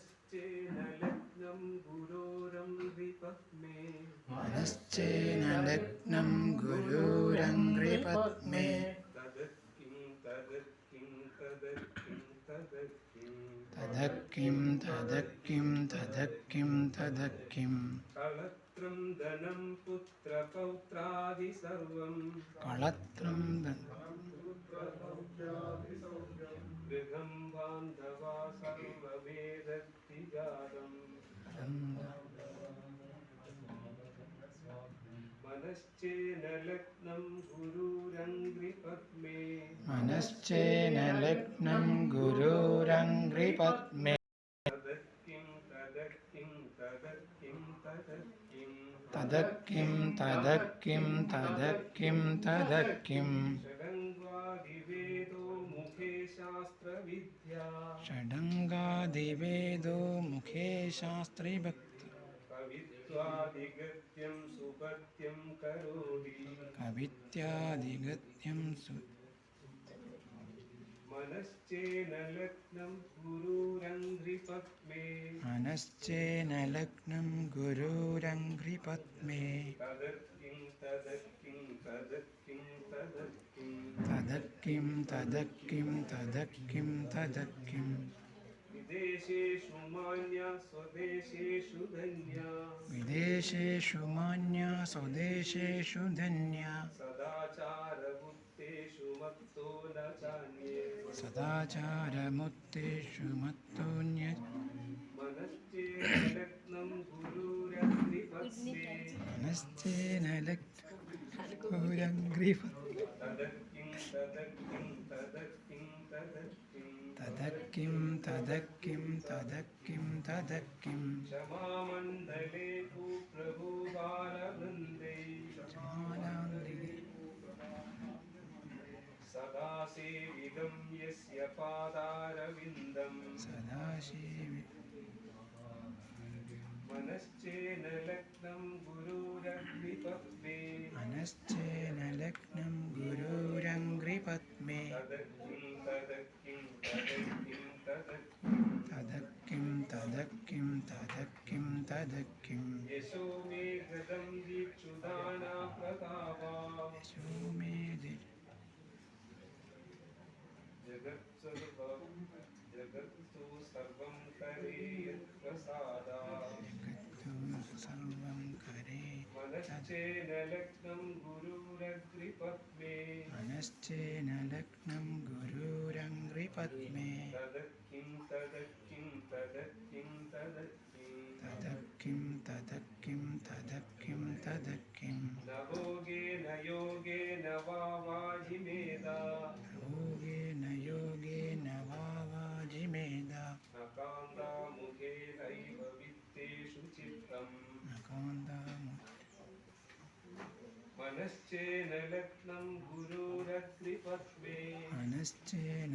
മനശ്ചേന ലഗ്നം ഗുരോരംഗ്രിപത്മേ മനശ്ചേന ലഗ്നം ഗുരോരംഗ്രിപത്മേ തദക്കിം തദക്കിം തദക്കിം തദക്കിം. തദക്കിം തദക്കിം തദക്കിം തദക്കിം. കളത്രം ധനം പുത്ര പൗത്രാദി സർവം. കളത്രം ധനം മനശ്ചേന ലഗ്നം ഗുരുരംഗ്രിപത്മേ മനശ്ചേന ലഗ്നം ഗുരുരംഗ്രിപത്മേ തദക്കിം തദക്കിം തദക്കിം തദക്കിം. ഷഡംഗാദിവേദോ മുഖേ ശാസ്ത്രവിദ്യ. ഷഡംഗാദിവേദോ മുഖേ ശാസ്ത്രവിദ്യ. कवित्वादिगत्यं सुपत्यं करोति कवित्यादिगत्यं सु मनश्चेन लग्नं गुरुरङ्घ्रिपद्मे। मनश्चेन लग्नं गुरुरङ्घ्रिपद्मे। तदक्किं तदक्किं तदक्किं तदक्किं। तदक्किं तदक्किं तदक्किं तदक्किं। विदेशेषु मान्या स्वदेशेषु धन्या। विदेशेषु मान्या स्वदेशेषु धन्या। सदाचारबुद्धेषु मत्तो न चान्ये। सदाचारमुत्तेषु मत्तोऽन्य मनश्चेन लग्नं गुरुरग्निपत्ने तदक्किं तदक्किं तदक्किं तदक्किं तदक्किं तदक्किं तदक्किं तदक्किं क्षमामण्डले कुप्रभु बालवृन्दे क्षमानन्दे सदा सेविदं यस्य पादारविन्दं सदा सेवि मनश्चेन लग्नं गुरुरग्निपक्वे मनश्च तदक्किं तदक्किं यशो मे हृदं दीक्षुदाना प्रतापा यशो मे दि- जगत्सर्वं जगत्तु सर्वं करेयत्प्रसादा जगत्तु सर्वं करे मनश्चेन लग्नं गुरुरग्निपद्मे मनश्चेन लग्नं गुरुरङ्घ्रिपद्मे पद में। तदक्किं तदक्किं तदक्किं तदक्किं। योगेन वाजिमेदा योगेन वाजिमेदा वित्तेषु मनश्चेन लग्नं मनश्चेन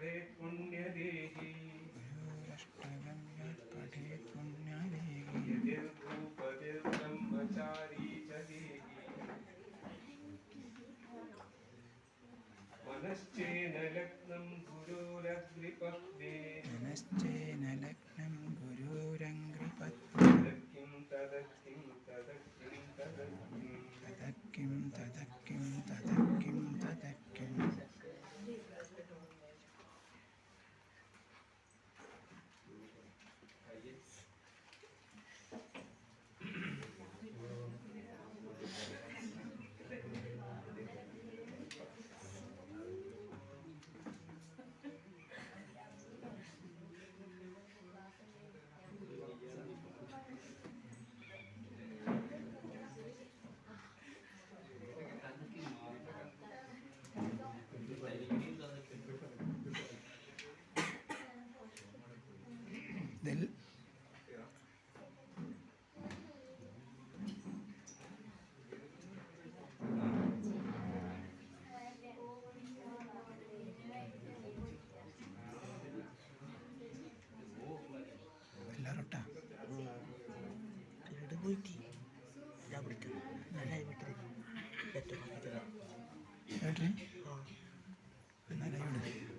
de പോയിട്ട് ഞാൻ വിട്ടു നരായി വിട്ടത് ഏറ്റവും നല്ലത് ആ. നരായി വിട്ടത്